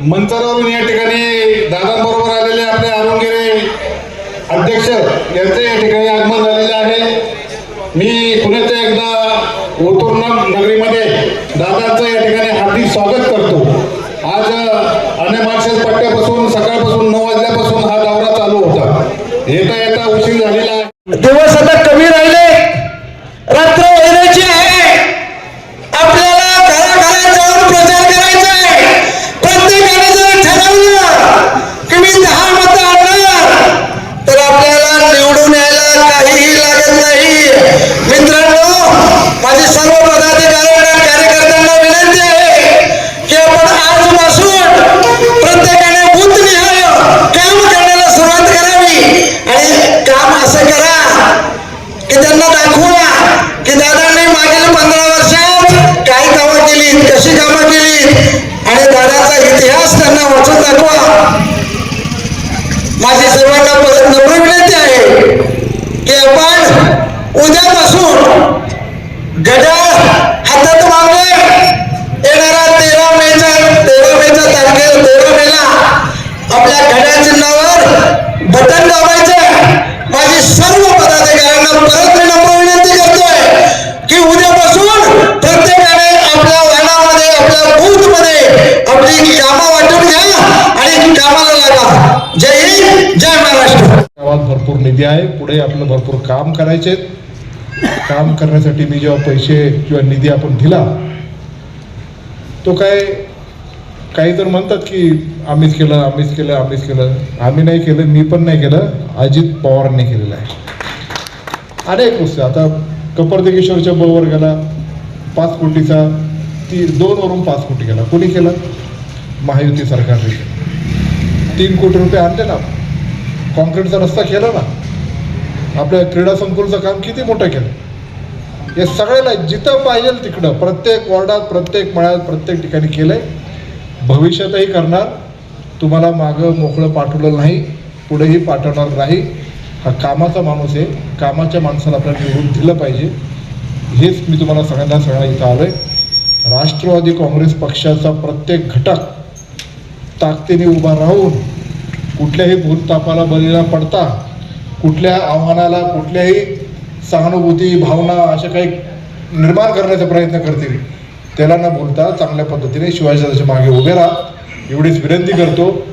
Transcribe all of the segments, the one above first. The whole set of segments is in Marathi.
मंचावरून या ठिकाणी दादांबरोबर आलेले आपले अरुणगिरे अध्यक्ष यांचे या ठिकाणी आगमन झालेले आहे. मी पुण्याच्या एकदा ओतूर नगरीमध्ये दादांचं या ठिकाणी हार्दिक स्वागत करतो. आज अनेक माणसे पट्ट्यापासून सकाळपासून नऊ वाजल्यापासून हा दौरा चालू होता. येता येता उशीर झालेला आहे. तेव्हा सध्या कमी राहिले रात्र येण्याची आहे आपल्याला घराघरात जाऊन प्रचार करायचा आहे प्रत्येकाने जर ठरवलं की मी दहा मतं आणणार तर आपल्याला निवडून यायला काहीही लागत नाही मित्रांनो माझी सर्व पदाधिकाऱ्यांना कार्यकर्त्यांना विनंती आहे की आपण आजपासून प्रत्येकाने बुद्धनिहाय काम करण्याला सुरुवात करावी आणि काम असं करा की त्यांना दाखवा की दादांनी मागील पंधरा वर्षात काय कामं केली कशी कामं केली आणि दादाचा इतिहास त्यांना वाचून दाखवा माझी सर्वांना परत नम्र विनंती आहे की आपण उद्यापासून गडाळ हातात मागले येणारा तेरा मेचा तेरा मेचा तारखे तेरा मेला आपल्या घड्याळ चिन्हावर बटन दाबायचं माझी सर्व पदाधिकाऱ्यांना परत मी नम्र विनंती करतोय की उद्यापासून प्रत्येकाने आपल्या वाहनामध्ये आपल्या बूथमध्ये आपली कामं वाटून घ्या आणि कामाला लागा जय हिंद जय महाराष्ट्र गावात भरपूर आहे पुढे आपलं भरपूर काम करायचे काम करण्यासाठी मी जेव्हा पैसे किंवा निधी आपण दिला तो काय काही तर म्हणतात की आम्हीच केलं आम्हीच केलं आम्हीच केलं. आम्ही नाही केलं मी पण नाही केलं अजित पवारांनी केलेलं आहे. अनेक गोष्टी. आता कपरदेगेश्वरच्या बरोबर गेला पाच कोटीचा ती दोनवरून पाच कोटी गेला. कोणी केलं? महायुती सरकारने तीन कोटी रुपये आणले ना कॉन्क्रीटचा रस्ता केला ना. आपल्या क्रीडा संकुलचं काम किती मोठं केलं? हे सगळ्याला जिथं पाहिजे तिकडं प्रत्येक वॉर्डात प्रत्येक मळ्यात प्रत्येक ठिकाणी केलंय. भविष्यातही करणार. तुम्हाला मागं मोकळं पाठवलं नाही पुढेही पाठवणार नाही. हा कामाचा माणूस आहे. कामाच्या माणसाला आपल्याला निवडून दिलं पाहिजे. हेच मी तुम्हाला सगळ्यांना सगळ्यांना इथं आलोय. राष्ट्रवादी काँग्रेस पक्षाचा प्रत्येक घटक ताकदीने उभा राहून कुठल्याही भूलतापाला बळीला न पडता कुठल्या आव्हानाला कुठल्याही सहानुभूती भावना अशा काही निर्माण करण्याचा प्रयत्न करतील त्याला न बोलता चांगल्या पद्धतीने शिवाजीराजाच्या मागे उभे राहा. एवढीच विनंती करतो.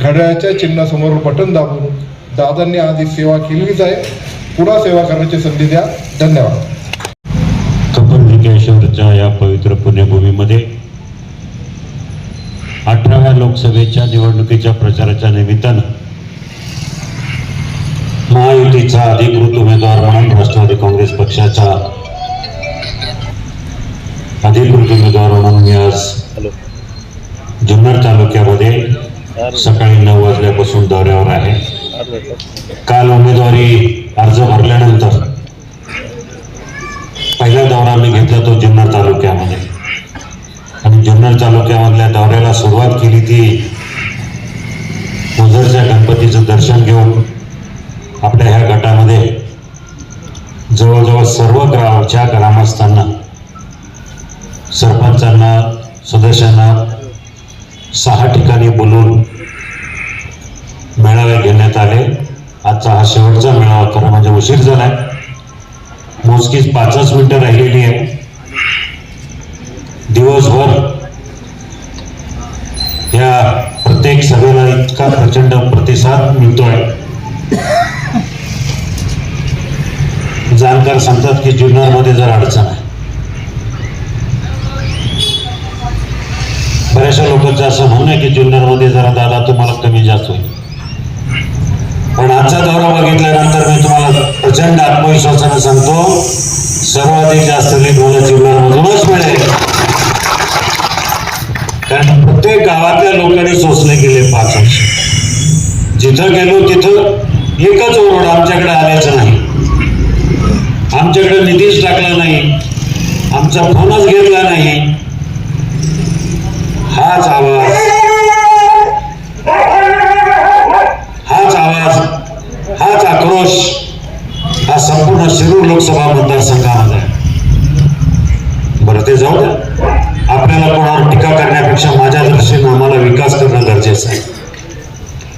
घड्याळ्याच्या चिन्हासमोर बटन दाबून दादांनी आधी सेवा केलीच आहे. पुन्हा सेवा करण्याची संधी द्या. धन्यवाद. कपरविकेश्वरच्या या पवित्र पुण्यभूमीमध्ये अठराव्या लोकसभेच्या निवडणुकीच्या प्रचाराच्या निमित्तानं महायुतीचा अधिकृत उमेदवार म्हणून राष्ट्रवादी काँग्रेस पक्षाचा अधिकृत उमेदवार म्हणून मी आज जुन्नर तालुक्यामध्ये सकाळी नऊ वाजल्यापासून दौऱ्यावर आहे. काल उमेदवारी अर्ज भरल्यानंतर पहिला दौरा मी घेतला तो जुन्नर तालुक्यामध्ये. आणि जुन्नर तालुक्यामधल्या दौऱ्याला सुरुवात केली ती ओझरच्या गणपतीचं दर्शन घेऊन आपल्या ह्या गटामध्ये जवळजवळ सर्व गावच्या ग्रामस्थांना सरपंचांना सदस्यांना सहा ठिकाणी बोलून मेळावे घेण्यात आले. आजचा हा शेवटचा मेळावा खरं म्हणजे उशीर झालाय. मोजकीच पाचच मिनिटं राहिलेली आहे दिवसभर या प्रत्येक सभेला इतका प्रचंड प्रतिसाद मिळतोय. जाणकार सांगतात की जुन्नरमध्ये जर अडचण आहे बऱ्याचशा लोकांचं असं म्हणणं आहे की जुन्नरमध्ये जरा दादा तुम्हाला कमी जास्त होईल. पण आजचा दौरा बघितल्यानंतर मी तुम्हाला प्रचंड आत्मविश्वासानं सांगतो सर्वाधिक जास्त लीड मला जुन्नरमधूनच मिळेल. कारण प्रत्येक गावातल्या लोकांनी सोसले गेले पाच वर्ष. जिथं गेलो तिथं आमचा फोनच घेतला नाही. हाच आवाज. हाच आवाज. हाच आक्रोश. हा संपूर्ण शिरूर लोकसभा मतदारसंघामध्ये आहे. बरं ते जाऊ द्या. आपल्याला कोणावर टीका करण्यापेक्षा माझ्या दृष्टीनं आम्हाला विकास करणं गरजेचं आहे.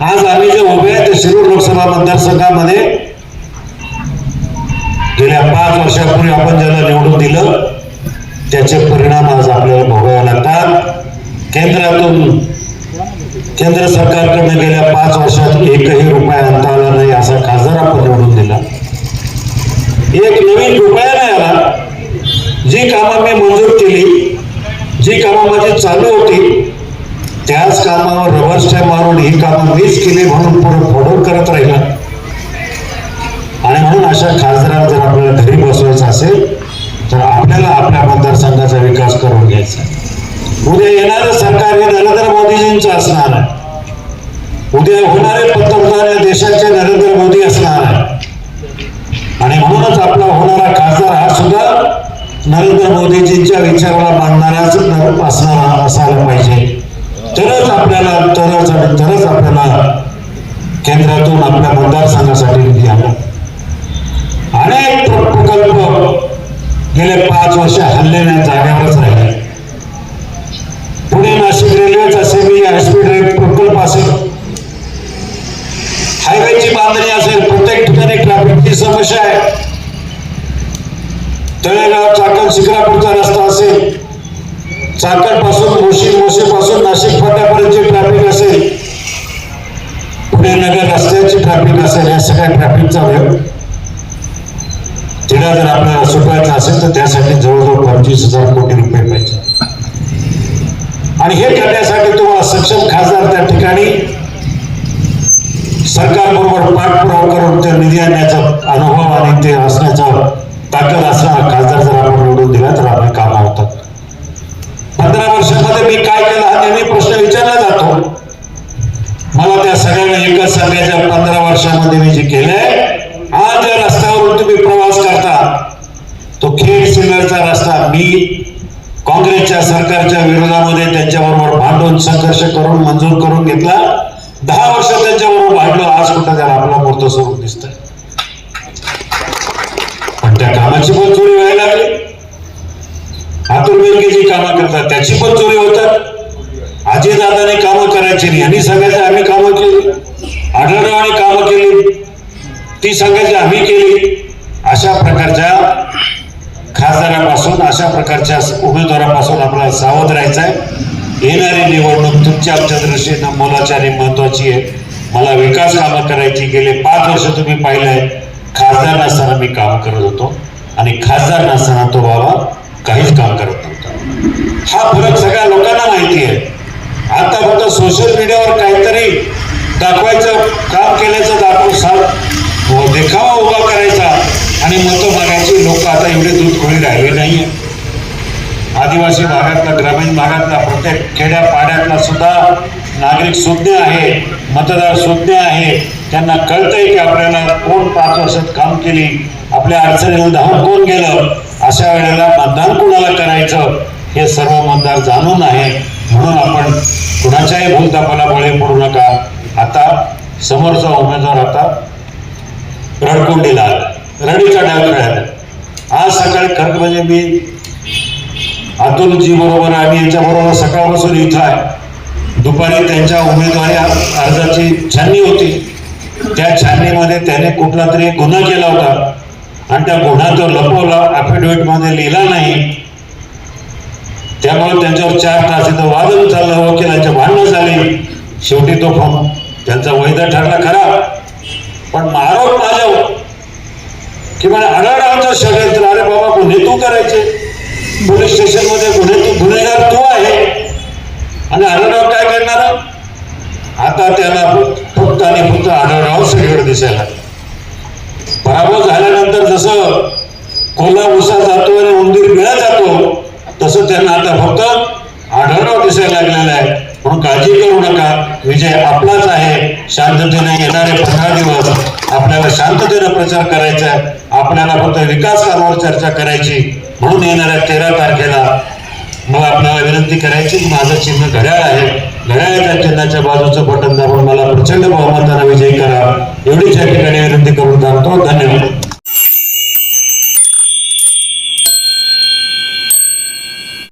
आज आम्ही जे उभे आहे ते शिरूर लोकसभा मतदारसंघामध्ये गेल्या पाच वर्षापूर्वी आपण ज्याला निवडून दिलं त्याचे परिणाम आज आपल्याला भोगावे लागतात. केंद्रातून केंद्र सरकारकडनं गेल्या पाच वर्षात एकही रुपया आणता आला नाही असा खासदार आपण निवडून दिला. एक नवीन रुपया नाही आला. जी कामं मी मंजूर केली जी कामं माझी चालू होती त्याच कामावर रबर स्टॅम्प मारून ही कामं मीच केली म्हणून पुढे फोडून करत राहिला. आणि म्हणून अशा खासदारांना जर आपल्याला घरी बसवायचं असेल तर आपल्याला आपल्या मतदारसंघाचा विकास करून घ्यायचा उद्या येणारं सरकार हे नरेंद्र मोदीजींचं असणार आहे. उद्या होणारे पंतप्रधान हे देशाचे नरेंद्र मोदी असणार आहे. आणि म्हणूनच आपला होणारा खासदार हा सुद्धा नरेंद्र मोदीजींच्या विचाराला मानणाराच असणारा असायला पाहिजे. तरच आपल्याला तरच आणि तरच आपल्याला केंद्रातून आपल्या मतदारसंघासाठी निधी आला. अनेक गेले पाच वर्ष हल्लेल्या नाही जागेवरच राहिले पुणे नाशिक रेल्वेचा सेमी हायस्पीड रेल प्रकल्प असेल हायवेची बांधणी असेल प्रत्येक ठिकाणी ट्रॅफिकची समस्या आहे. तळेगाव चाकण शिखरापूरचा रस्ता असेल चाकणपासून मोशी मोशी पासून नाशिक फाट्यापर्यंतची ट्रॅफिक असेल पुणे नगर रस्त्याची ट्रॅफिक असेल या सगळ्या ट्रॅफिकचा वेळ तिला जर आपल्याला सुटवायचं असेल तर त्यासाठी जवळजवळ पंचवीस हजार कोटी रुपये पाहिजे. आणि हे करण्यासाठी तुम्हाला सक्षम खासदार त्या ठिकाणी सरकारबरोबर पाठपुरावा करून त्या निधी आणण्याचा अनुभव आणि ते असण्याचा ताकद असणारा खासदार जर आपण निवडून दिला तर आपली कामं होतात. पंधरा वर्षामध्ये मी काय केलं हा नेहमी प्रश्न विचारला जातो. मला त्या सगळ्यांना एकच सांगायचं पंधरा वर्षामध्ये मी जे केलंय आज ज्या रस्त्यावरून तुम्ही प्रवास करता तो खेड सिल्लरचा रस्ता मी काँग्रेसच्या सरकारच्या विरोधामध्ये त्यांच्याबरोबर भांडून संघर्ष करून मंजूर करून घेतला. दहा वर्ष त्यांच्याबरोबर भांडलो आज कुठं त्याला आपला मूर्त स्वरूप दिसतंय? पण त्या कामाची पण चोरी व्हायला लागली. आतुर बेलके जी कामं करतात त्याची पण चोरी होतात. आजी दादाने कामं करायची नाही. यांनी सांगायचं आम्ही कामं केली. आढळरावाने कामं केली. ती सांगायची आम्ही केली. अशा प्रकारच्या खासदारापासून अशा प्रकारच्या उमेदवारापासून आपल्याला सावध राहायचं आहे येणारी निवडणूक तुमच्या आमच्या दृष्टीनं मोलाची आणि महत्वाची आहे. मला विकास कामं करायची गेले पाच वर्ष तुम्ही पाहिलंय. खासदार नसताना मी काम करत होतो. आणि खासदार नसताना तो बाबा काहीच काम करत नव्हता. हा फरक सगळ्या लोकांना माहिती आहे. आता फक्त सोशल मीडियावर काहीतरी दाखवायचं काम केल्याचं दाखवून साथ देखावा उभा करायचा. आणि मतं मागायची लोक आता एवढे दूध खोळी राहिले नाही आदिवासी भागातला ग्रामीण भागातला प्रत्येक खेड्यापाड्यातला सुद्धा नागरिक सुज्ञ आहे मतदार सुज्ञ आहे. त्यांना कळतंय की आपल्याला कोण पाच वर्षात काम केली आपल्या अडचणीला धावून कोण गेलं? अशा वेळेला मतदान कोणाला करायचं? हे सर्व मतदार जाणून आहे. म्हणून आपण कुणाच्याही भूलतापाला बळे पडू नका. आता समोरचा उमेदवार आता रडकुंडीला आला. रडीचा डाव खेळायला आज सकाळी खरं म्हणजे मी अतुलजी बरोबर आम्ही यांच्याबरोबर सकाळपासून इथं आहे. दुपारी त्यांच्या उमेदवारी अर्जाची छाननी होती. त्या छाननीमध्ये त्याने कुठला तरी गुन्हा केला होता. आणि त्या गुन्हा तो लपवला अफिडेव्हिटमध्ये लिहिला नाही. त्यामुळे त्यांच्यावर चार तास इथं वादन चाललं वकिलांच्या भांडणं झाली. शेवटी तो फॉर्म त्यांचा वैध ठरला खरा. की मला षडयंत्र अरे बाबा गुन्हे तू करायचे? पोलीस स्टेशनमध्ये गुन्हे तू गुन्हेगार तू आहे? आणि आढळराव काय करणार आता त्याला फक्त आणि फक्त आढळराव सगळीकडे दिसायला पराभव झाल्यानंतर जसं कोल्हा उसा जातो आणि उंदीर मिळा जातो तसं त्यांना आता फक्त आढळराव दिसायला लागलेला आहे. म्हणून काळजी करू नका. विजय आपलाच आहे. शांततेने येणारे पंधरा दिवस आपल्याला शांततेने प्रचार करायचा आहे. आपल्याला फक्त विकास कामावर चर्चा करायची म्हणून येणाऱ्या तेरा तारखेला मग आपल्याला विनंती करायची की माझं चिन्ह घड्याळ आहे. घड्याळाच्या चिन्हाच्या बाजूचं बटन दाबून मला प्रचंड बहुमतानं विजयी करा. एवढीच या ठिकाणी विनंती करून जातो धन्यवाद.